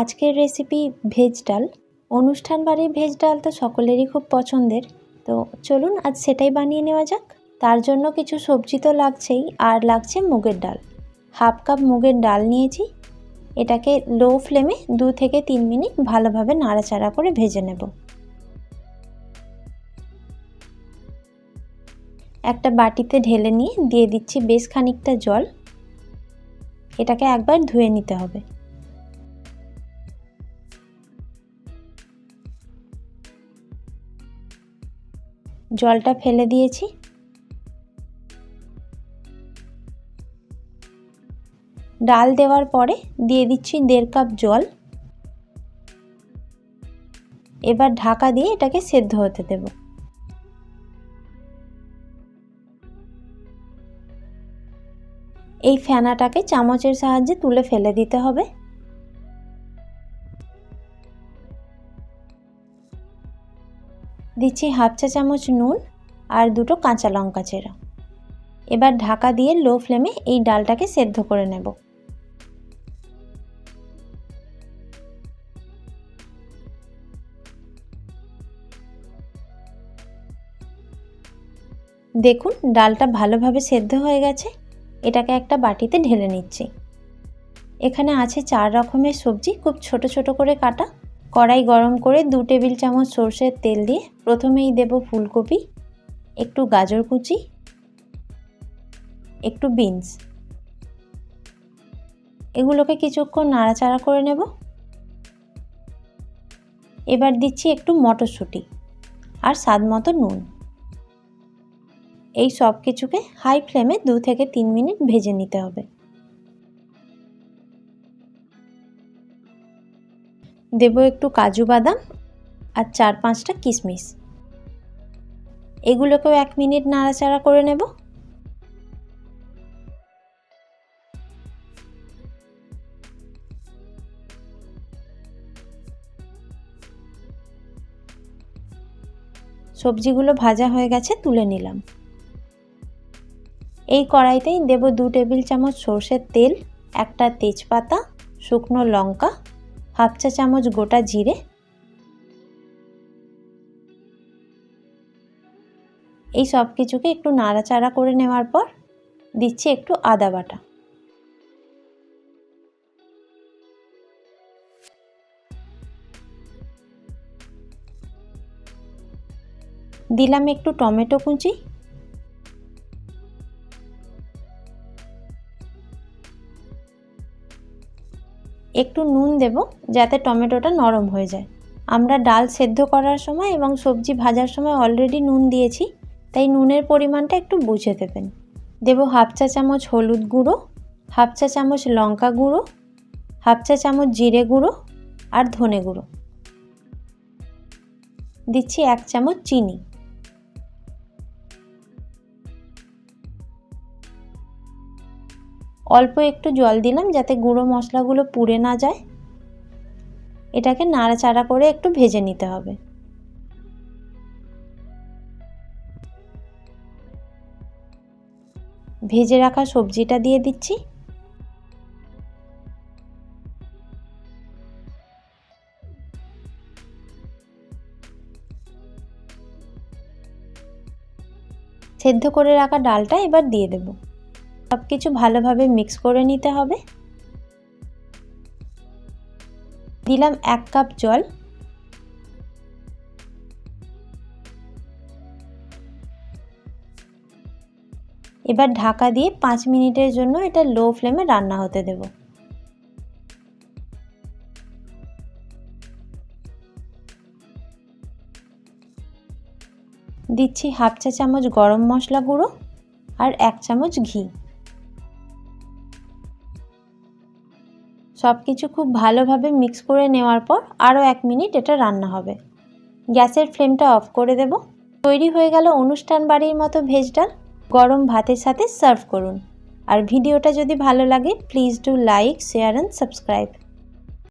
আজকের recipe veg ডাল। অনুষ্ঠান বাড়ির ভেজ ডাল তো সকলেরই খুব পছন্দের। তো চলুন আজ সেটাই বানিয়ে নেওয়া যাক। তার জন্য কিছু সবজি তো লাগছেই, আর লাগছে মুগের ডাল। হাফ কাপ মুগের ডাল নিয়েছি। এটাকে লো ফ্লেমে দু থেকে তিন মিনিট ভালোভাবে নাড়াচাড়া করে ভেজে নেব। একটা বাটিতে ঢেলে নিয়ে দিয়ে দিচ্ছি বেশ খানিকটা জল। এটাকে একবার ধুয়ে নিতে হবে। জলটা ফেলে দিয়েছি। ডাল দেওয়ার পরে দিয়ে দিচ্ছি দেড় কাপ জল। এবার ঢাকা দিয়ে এটাকে সেদ্ধ হতে দেব। এই ফেনাটাকে চামচের সাহায্যে তুলে ফেলে দিতে হবে। দিচ্ছি হাফ চা চামচ নুন আর দুটো কাঁচা লঙ্কা চেরা। এবার ঢাকা দিয়ে লো ফ্লেমে এই ডালটাকে সেদ্ধ করে নেব। দেখুন, ডালটা ভালোভাবে সেদ্ধ হয়ে গেছে। এটাকে একটা বাটিতে ঢেলে নিচ্ছি। এখানে আছে চার রকমের সবজি, খুব ছোট ছোট করে কাটা। কড়াই গরম করে দু টেবিল চামচ সর্ষের তেল দিয়ে প্রথমেই দেব ফুলকপি, একটু গাজর কুচি, একটু বিনস। এগুলোকে কিছুক্ষণ নাড়াচাড়া করে নেব। এবার দিচ্ছি একটু মটরশুঁটি আর স্বাদ মতো নুন। এই সব কিছুকে হাই ফ্লেমে দু থেকে তিন মিনিট ভেজে নিতে হবে। দেব একটু কাজু বাদাম আর চার পাঁচটা কিশমিশ। এগুলোকেও এক মিনিট নাড়াচাড়া করে নেব। সবজিগুলো ভাজা হয়ে গেছে, তুলে নিলাম। এই কড়াইতেই দেব দু টেবিল চামচ সর্ষের তেল, একটা তেজপাতা, শুকনো লঙ্কা হাফ চা চামচ গোটা জিরে। এই সব কিছুকে একটু নাড়াচাড়া করে নেওয়ার পর দিচ্ছি একটু আদা বাটা। দিলাম একটু টমেটো কুচি। একটু নুন দেব যাতে টমেটোটা নরম হয়ে যায়। আমরা ডাল সেদ্ধ করার সময় এবং সবজি ভাজার সময় অলরেডি নুন দিয়েছি, তাই নুনের পরিমাণটা একটু বুঝে দেবেন। দেব হাফ চা চামচ হলুদ গুঁড়ো, হাফ চা চামচ লঙ্কা গুঁড়ো, হাফ চা চামচ জিরে গুঁড়ো আর ধনে গুঁড়ো। দিচ্ছি এক চামচ চিনি। অল্প একটু জল দিলাম যাতে গুঁড়ো মশলাগুলো পুড়ে না যায়। এটাকে নাড়াচাড়া করে একটু ভেজে নিতে হবে। ভেজে রাখা সবজিটা দিয়ে দিচ্ছি। সেদ্ধ করে রাখা ডালটা এবার দিয়ে দেবো। সব কিছু ভালোভাবে মিক্স করে নিতে হবে। দিলাম এক কাপ জল। এবার ঢাকা দিয়ে পাঁচ মিনিটের জন্য এটা লো ফ্লেমে রান্না হতে দেব। দিচ্ছি হাফ চা চামচ গরম মশলা গুঁড়ো আর এক চামচ ঘি। সব কিছু খুব ভালোভাবে মিক্স করে নেওয়ার পর আরও এক মিনিট এটা রান্না হবে। গ্যাসের ফ্লেমটা অফ করে দেব। তৈরি হয়ে গেল অনুষ্ঠান বাড়ির মতো ভেজ ডাল। গরম ভাতের সাথে সার্ভ করুন। আর ভিডিওটা যদি ভালো লাগে please do like share and subscribe